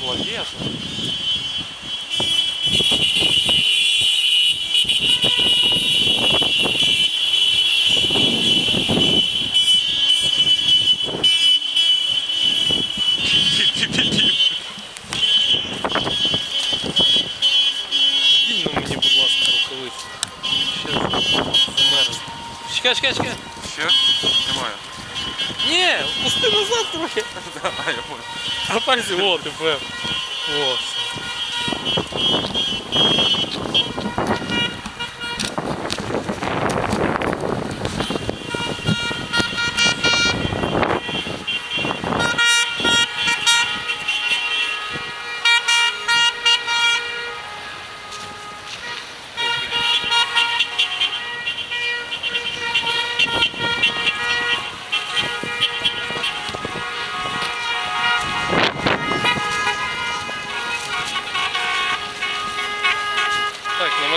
Молодец. Чекай, чекай, чекай. Ще? Немає. Ні, пусти назад трохи. А, я понял. А пальці, о, тепер. О, все.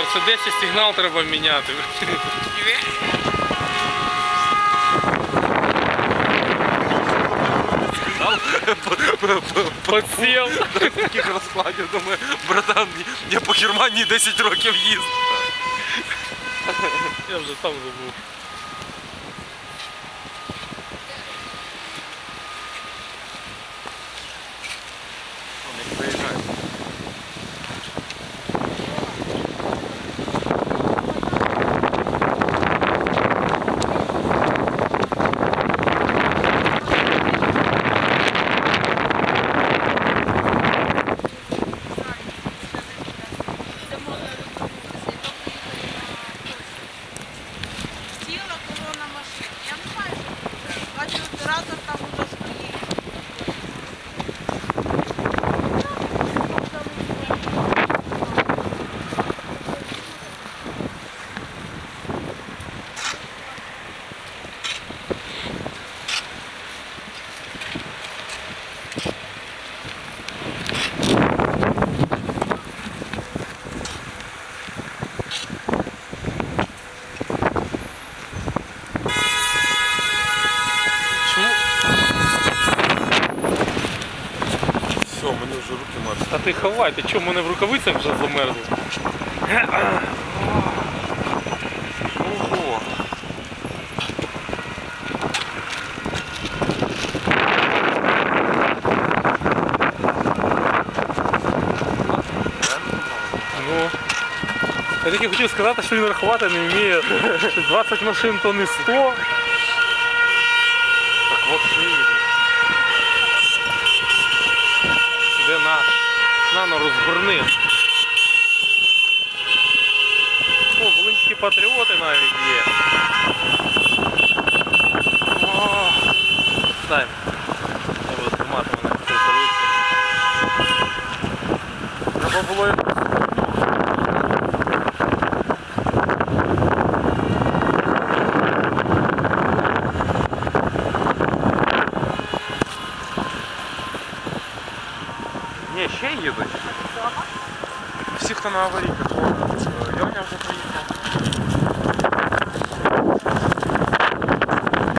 Мерседесі сигнал треба міняти. Подсів. Таких розкладів, думаю, братан, я по Германії 10 років їздив. Я вже сам забув. Все, мені вже руки марш. А ти ховай, ти чому мене в рукавицях вже замерзли? Я тільки хотів сказати, що він рахувати не вміє. Що 20 машин то не 100. Так от приїде. Де наш? Нано розгорни. О, волинські патріоти навіть є. О, Дай. Я буду тримати мене в рукавиці. Треба було якось. Ні, ще їдуть. Всі, хто на аварійках. О, Льоня вже приїхав.